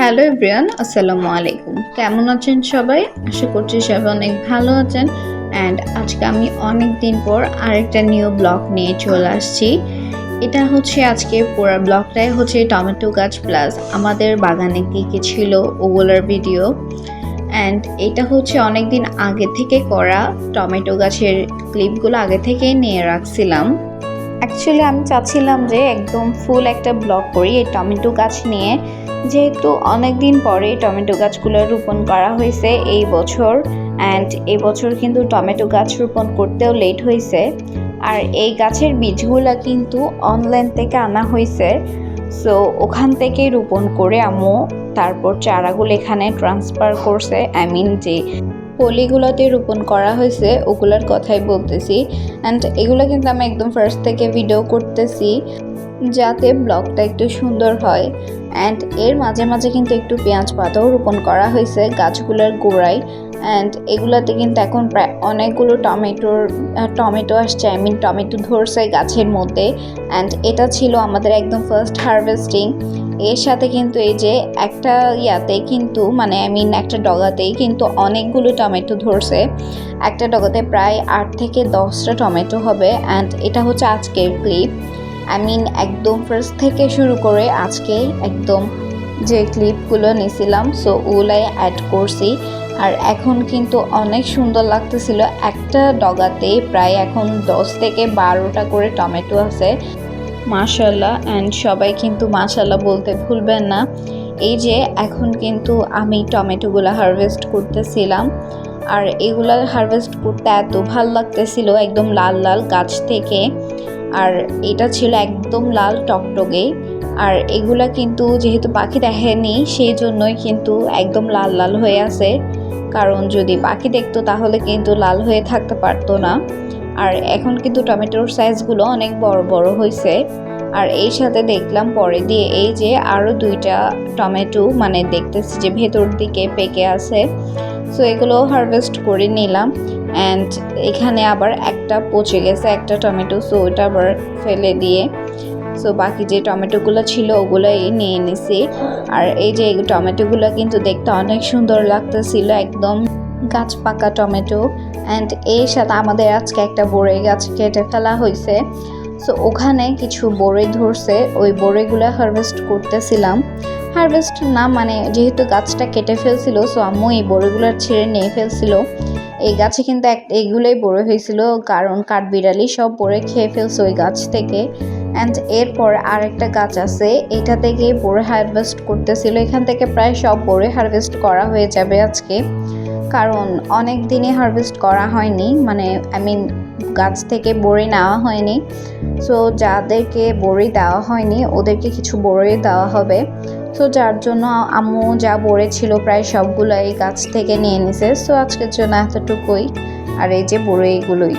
Hello everyone আসসালামু আলাইকুম। কেমন আছেন সবাই? আশা করছি সবাই অনেক ভালো আছেন। অ্যান্ড আজকে আমি অনেক দিন পর আরেকটা নিউ ব্লগ নিয়ে চলে আসছি। এটা হচ্ছে আজকে পুরো ব্লগটাই হচ্ছে টমেটো গাছ প্লাস আমাদের বাগানে কী কী ছিল ওগুলোর ভিডিও। অ্যান্ড এটা হচ্ছে অনেক দিন আগে থেকে করা টমেটো গাছের ক্লিপগুলো আগে থেকেই নিয়ে রাখছিলাম। অ্যাকচুয়ালি আমি চাচ্ছিলাম যে একদম ফুল একটা ব্লগ করি এই টমেটো গাছ নিয়ে। যেহেতু অনেক দিন পরে টমেটো গাছগুলো রোপণ করা হয়েছে এই বছর অ্যান্ড এই বছর কিন্তু টমেটো গাছ রোপণ করতেও লেট হয়েছে। আর এই গাছের বীজগুলো কিন্তু অনলাইন থেকে আনা হয়েছে। সো ওখান থেকেই রোপণ করে আম্মু তারপর চারাগুলো এখানে ট্রান্সফার করছে আই মিন যে পলিগুলোতে রোপণ করা হয়েছে, ওগুলার কথাই বলতেছি। অ্যান্ড এগুলো কিন্তু আমি একদম ফার্স্ট থেকে ভিডিও করতেছি, যাতে ব্লগটা একটু সুন্দর হয়। অ্যান্ড এর মাঝে মাঝে কিন্তু একটু পেঁয়াজ পাতাও রোপণ করা হয়েছে গাছগুলোর গোড়ায়। অ্যান্ড এগুলোতে কিন্তু এখন প্রায় অনেকগুলো টমেটোর টমেটো আসছে আই মিন টমেটো ধরছে গাছের মধ্যে। অ্যান্ড এটা ছিল আমাদের একদম ফার্স্ট হারভেস্টিং এর সাথে কিন্তু এই যে একটা ইয়াতে কিন্তু মানে আই মিন একটা ডগাতেই কিন্তু অনেকগুলো টমেটো ধরছে। একটা ডগাতে প্রায় আট থেকে দশটা টমেটো হবে অ্যান্ড এটা হচ্ছে আজকের ক্লিপ। আই মিন একদম ফার্স্ট থেকে শুরু করে আজকে একদম যে ক্লিপগুলো নিয়েছিলাম সো ওগুলাই অ্যাড করছি। আর এখন কিন্তু অনেক সুন্দর লাগতেছিল। একটা ডগাতে প্রায় এখন দশ থেকে বারোটা করে টমেটো আছে। মাশাল্লাহ অ্যান্ড সবাই কিন্তু মাশাল্লাহ বলতে ভুলবেন না। এই যে, এখন কিন্তু আমি টমেটোগুলো হারভেস্ট করতেছিলাম, আর এগুলো হারভেস্ট করতে এত ভালো লাগতেছিল, একদম লাল লাল গাছ থেকে। আর এটা ছিল একদম লাল টকটকে, আর এগুলা কিন্তু যেহেতু পাখি দেখেনি, সেই জন্যই কিন্তু একদম লাল লাল হয়ে আছে। কারণ যদি পাখি দেখতো, তাহলে কিন্তু লাল হয়ে থাকতে পারতো না। আর এখন কিন্তু টমেটোর সাইজগুলো অনেক বড় বড় হয়েছে আর এই সাথে দেখলাম পরে দিয়ে এই যে আরও দুইটা টমেটো মানে দেখতেছি যে ভেতর দিকে পেকে আছে। সো এগুলো হারভেস্ট করে নিলাম। অ্যান্ড এখানে আবার একটা পচে গেছে একটা টমেটো সো ওটা আবার ফেলে দিয়ে। সো বাকি যে টমেটোগুলো ছিল, ওগুলোই নিয়ে নিছি। আর এই যে টমেটোগুলো কিন্তু দেখতে অনেক সুন্দর লাগতেছিল, একদম গাছ পাকা টমেটো অ্যান্ড এর সাথে আমাদের আজকে একটা বড়ই গাছ কেটে ফেলা হয়েছে। সো ওখানে কিছু বড়ই ধরছে, ওই বড়ইগুলো হারভেস্ট করতেছিলাম। হারভেস্ট না মানে যেহেতু গাছটা কেটে ফেলছিল সো আম্মু এই বড়িগুলো ছেড়ে নিয়ে ফেলছিল। এই গাছে কিন্তু এক এইগুলোই বড় হয়েছিল, কারণ কাঠবিড়ালি সব বড়ে খেয়ে ফেলছে ওই গাছ থেকে। অ্যান্ড এরপর আরেকটা গাছ আছে, এটা থেকে বড়ে হারভেস্ট করতেছিল। এখান থেকে প্রায় সব বড়ে হারভেস্ট করা হয়ে যাবে আজকে। কারণ অনেক দিনই হারভেস্ট করা হয়নি মানে আই মিন গাছ থেকে বড়ি নেওয়া হয়নি। সো যাদেরকে বড়ি দেওয়া হয়নি, ওদেরকে কিছু বড়ি দেওয়া হবে। সো যার জন্য আম্মু যা বড়ে ছিল প্রায় সবগুলো এই গাছ থেকে নিয়ে নিছে। সো আজকের জন্য এতটুকুই। আর এই যে বড়ি এগুলোই